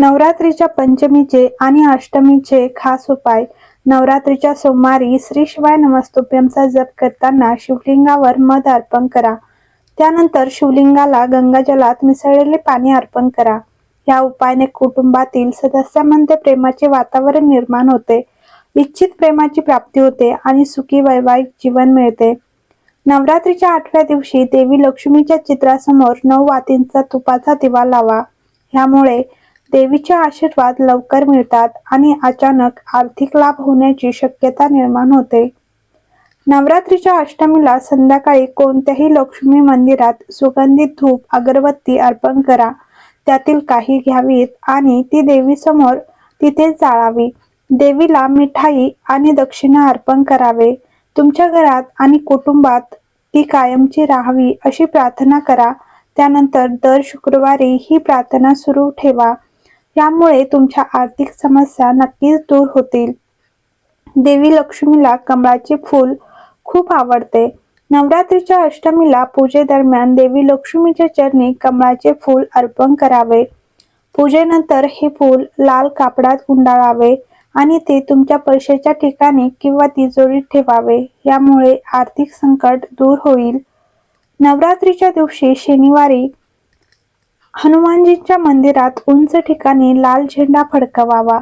नवरात्रीच्या पंचमीचे आणि अष्टमीचे खास उपाय. नवरात्रीच्या सोमवारी श्री शिवाय नमस्तुभ्यमचा जप करताना शिवलिंगावर मध अर्पण करा. त्यानंतर शिवलिंगाला गंगाजलात मिसळलेले पाणी अर्पण करा. या उपायाने कुटुंबातील सदस्यांमध्ये प्रेमाचे वातावरण निर्माण होते. इच्छित प्रेमाची प्राप्ती होते आणि सुखी वैवाहिक जीवन मिळते. नवरात्रीच्या आठव्या दिवशी देवी लक्ष्मीच्या चित्रासमोर नऊ वातींचा तुपाचा दिवा लावा. ह्यामुळे देवीचे आशीर्वाद लवकर मिळतात आणि अचानक आर्थिक लाभ होण्याची शक्यता निर्माण होते. नवरात्रीच्या अष्टमीला संध्याकाळी कोणत्याही लक्ष्मी मंदिरात सुगंधित धूप अगरबत्ती अर्पण करा. त्यातील काही घ्यावीत आणि ती देवीसमोर तिथे जाळावी. देवीला मिठाई आणि दक्षिणा अर्पण करावे. तुमच्या घरात आणि कुटुंबात ती कायमची राहावी अशी प्रार्थना करा. त्यानंतर दर शुक्रवारी ही प्रार्थना सुरू ठेवा. यामुळे तुमच्या आर्थिक समस्या नक्कीच दूर होतील. देवी लक्ष्मीला कमळाचे फूल खूप आवडते. नवरात्रीच्या अष्टमीला पूजेदरम्यान देवी लक्ष्मीच्या चरणी कमळाचे फूल अर्पण करावे. पूजेनंतर हे फूल लाल कापडात गुंडाळावे आणि ते तुमच्या पैशाच्या ठिकाणी किंवा तिजोरीत ठेवावे. यामुळे आर्थिक संकट दूर होईल. नवरात्रीच्या दिवशी शनिवारी हनुमानजींच्या मंदिरात उंच ठिकाणी लाल झेंडा फडकवावा.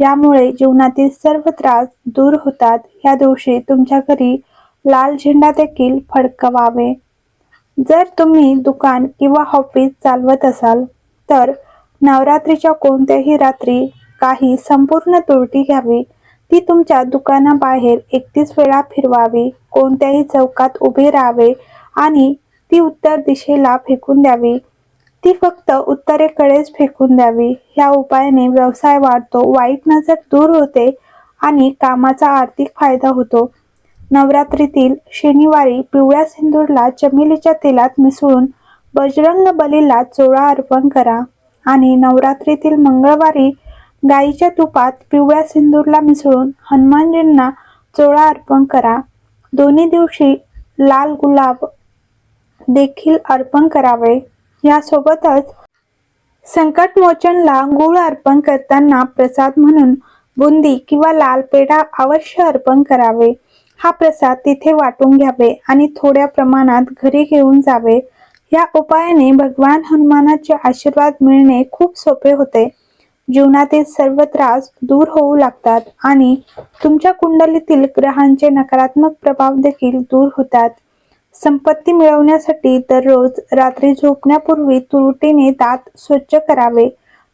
यामुळे जीवनातील सर्व त्रास दूर होतात. या दिवशी तुमच्या घरी लाल झेंडा देखील फडकवावे. जर तुम्ही दुकान किंवा ऑफिस चालवत असाल तर नवरात्रीच्या कोणत्याही रात्री काही संपूर्ण तुरटी घ्यावी. ती तुमच्या दुकानाबाहेर एकतीस वेळा फिरवावी. कोणत्याही चौकात उभे राहावे आणि ती उत्तर दिशेला फेकून द्यावी. ती फक्त उत्तरेकडेच फेकून द्यावी. ह्या उपायाने व्यवसाय वाढतो वाईट नजर दूर होते आणि कामाचा आर्थिक फायदा होतो. नवरात्रीतील शनिवारी पिवळ्या सिंदूरला चमेलीच्या तेलात मिसळून बजरंग बलीला चोळा अर्पण करा आणि नवरात्रीतील मंगळवारी गाईच्या तुपात पिवळ्या सिंदूरला मिसळून हनुमानजींना चोळा अर्पण करा. दोन्ही दिवशी लाल गुलाब देखील अर्पण करावे. यासोबतच संकटमोचनला गुळ अर्पण करताना प्रसाद म्हणून बुंदी किंवा लाल पेढा अवश्य अर्पण करावे. हा प्रसाद तिथे वाटून घ्यावे आणि थोड्या प्रमाणात घरी घेऊन जावे. या उपायाने भगवान हनुमानाचे आशीर्वाद मिळणे खूप सोपे होते. जीवनातील सर्व त्रास दूर होऊ लागतात आणि तुमच्या कुंडलीतील ग्रहांचे नकारात्मक प्रभाव देखील दूर होतात. संपत्ती मिळवण्यासाठी दररोज रात्री झोपण्यापूर्वी तुरटीने दात स्वच्छ करावे.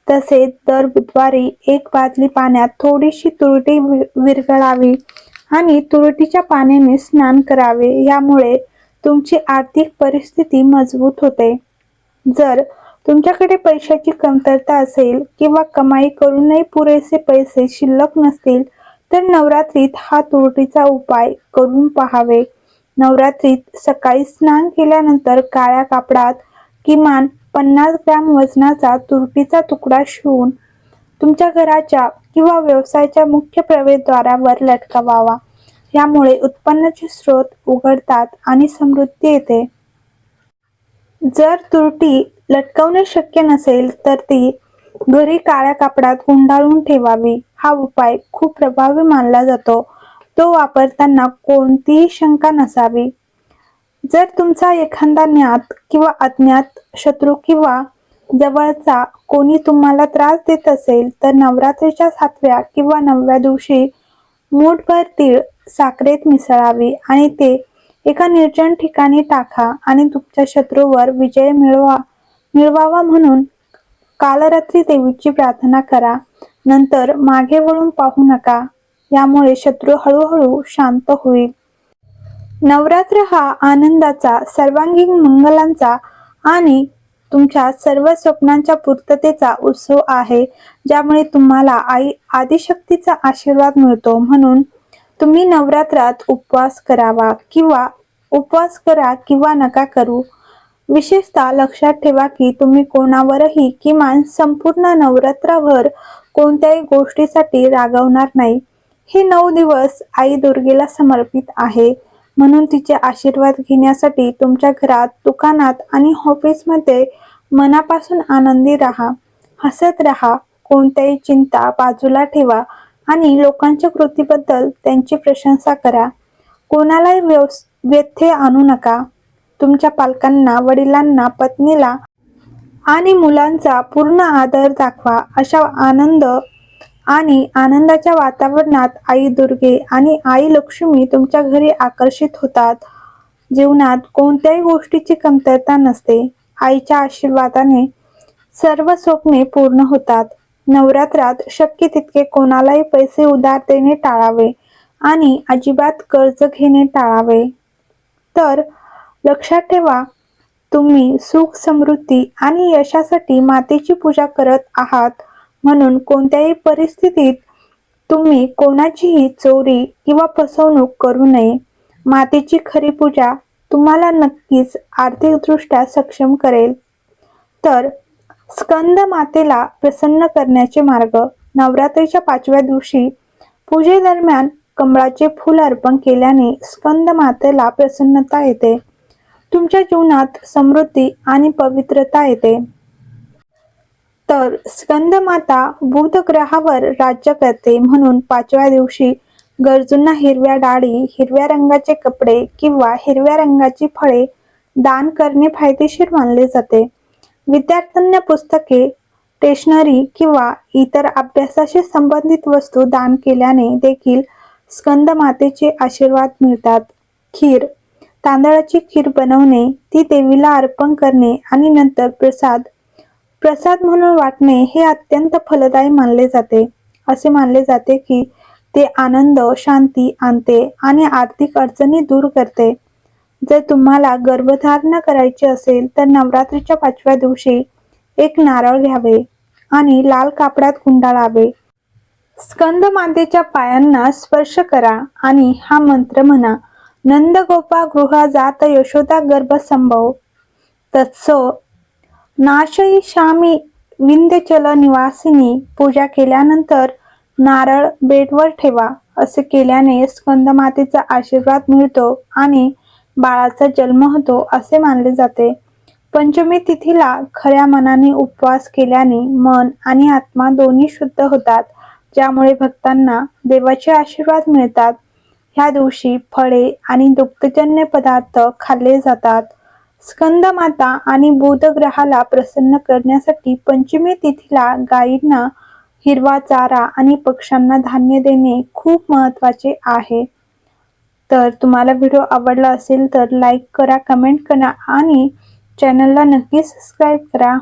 तसेच दर बुधवारी एक बादली पाण्यात थोडीशी तुरटी विरघळावी आणि तुरटीच्या पाण्याने स्नान करावे. यामुळे तुमची आर्थिक परिस्थिती मजबूत होते. जर तुमच्याकडे पैशाची कमतरता असेल किंवा कमाई करूनही पुरेसे पैसे शिल्लक नसतील तर नवरात्रीत हा तुरटीचा उपाय करून पहावे. नवरात्रीत सकाळी स्नान केल्यानंतर काळ्या कापडात किमान पन्नास ग्रॅम वजनाचा तुरटीचा तुकडा शिवून तुमच्या घराच्या किंवा व्यवसायाच्या मुख्य प्रवेशद्वारावर लटकवावा. यामुळे उत्पन्नाचे स्रोत उघडतात आणि समृद्धी येते. जर तुरटी लटकवणे शक्य नसेल तर ती घरी काळ्या कापडात गुंडाळून ठेवावी. हा उपाय खूप प्रभावी मानला जातो. तो वापरताना कोणतीही शंका नसावी. जर तुमचा एखादा ज्ञात किंवा अज्ञात शत्रू किंवा जवळचा कोणी तुम्हाला त्रास देत असेल तर नवरात्रीच्या सातव्या किंवा नवव्या दिवशी मूठभर तीळ साखरेत मिसळावी आणि ते एका निर्जन ठिकाणी टाका आणि तुमच्या शत्रूवर विजय मिळवा मिळवावा म्हणून कालरात्री देवीची प्रार्थना करा. नंतर मागे वळून पाहू नका. यामुळे शत्रू हळूहळू शांत होईल. नवरात्र हा आनंदाचा सर्वांगीण मंगलांचा आणि तुमच्या सर्व स्वप्नांच्या पूर्ततेचा उत्सव आहे ज्यामुळे तुम्हाला आई आदिशक्तीचा आशीर्वाद मिळतो. म्हणून तुम्ही नवरात्रात उपवास करावा किंवा उपवास करा किंवा नका करू. विशेषतः लक्षात ठेवा की तुम्ही कोणावरही किमान संपूर्ण नवरात्रावर कोणत्याही गोष्टीसाठी रागवणार नाही. हे नऊ दिवस आई दुर्गेला समर्पित आहे. म्हणून तिचे आशीर्वाद घेण्यासाठी तुमच्या घरात दुकानात आणि ऑफिसमध्ये मनापासून आनंदी राहा. हसत राहा. कोणत्याही चिंता बाजूला ठेवा आणि लोकांच्या कृतीबद्दल त्यांची प्रशंसा करा. कोणालाही व्यवस आणू नका. तुमच्या पालकांना वडिलांना पत्नीला आणि मुलांचा पूर्ण आदर दाखवा. अशा आनंद आणि आनंदाच्या वातावरणात आई दुर्गे आणि आई लक्ष्मी तुमच्या घरी आकर्षित होतात. जीवनात कोणत्याही गोष्टीची कमतरता नसते. आईच्या आशीर्वादाने सर्व स्वप्ने पूर्ण होतात. नवरात्रात शक्य तितके कोणालाही पैसे उधार देणे टाळावे आणि अजिबात कर्ज घेणे टाळावे. तर लक्षात ठेवा तुम्ही सुख समृद्धी आणि यशासाठी मातेची पूजा करत आहात. म्हणून कोणत्याही परिस्थितीत तुम्ही कोणाचीही चोरी किंवा फसवणूक करू नये. मातेची खरी पूजा तुम्हाला नक्कीच आर्थिकदृष्ट्या सक्षम करेल. तर स्कंद मातेला प्रसन्न करण्याचे मार्ग नवरात्रीच्या पाचव्या दिवशी पूजेदरम्यान कमळाचे फूल अर्पण केल्याने स्कंद मातेला प्रसन्नता येते. तुमच्या जीवनात समृद्धी आणि पवित्रता येते. तर स्कंदमाता बुधग्रहावर ग्रहावर राज्य करते म्हणून पाचव्या दिवशी गरजूंना हिरव्या डाळी हिरव्या रंगाचे कपडे किंवा हिरव्या रंगाची फळे दान करणे फायदेशीर मानले जाते. विद्यार्थ्यांना पुस्तके स्टेशनरी किंवा इतर अभ्यासाशी संबंधित वस्तू दान केल्याने देखील स्कंदमातेचे आशीर्वाद मिळतात. खीर तांदळाची खीर बनवणे ती देवीला अर्पण करणे आणि नंतर प्रसाद प्रसाद म्हणून वाटणे हे अत्यंत फलदायी मानले जाते. असे मानले जाते की ते आनंद शांती आणते आणि आर्थिक अडचणी दूर करते. जर तुम्हाला गर्भधारणा करायची असेल तर नवरात्रीच्या पाचव्या दिवशी एक नारळ घ्यावे आणि लाल कापडात गुंडाळावे. स्कंद मातेच्या पायांना स्पर्श करा आणि हा मंत्र म्हणा नंदगोपा गृह जात यशोदा गर्भ संभव तत्सो नाशयिषामी विंध्यचल निवासिनी पूजा केल्यानंतर नारळ बेडवर ठेवा असे केल्याने स्कंदमातेचा आशीर्वाद मिळतो आणि बाळाचा जन्म होतो असे मानले जाते. पंचमी तिथीला खऱ्या मनाने उपवास केल्याने मन आणि आत्मा दोन्ही शुद्ध होतात ज्यामुळे भक्तांना देवाचे आशीर्वाद मिळतात. ह्या दिवशी फळे आणि दुग्धजन्य पदार्थ खाल्ले जातात. स्कंद माता आणि बुधग्रहाला प्रसन्न करण्यासाठी पंचमी तिथीला गायींना हिरवा चारा आणि पक्ष्यांना धान्य देणे खूप महत्त्वाचे आहे. तर तुम्हाला व्हिडिओ आवडला असेल तर लाईक करा कमेंट करा आणि चॅनलला नक्की सबस्क्राईब करा.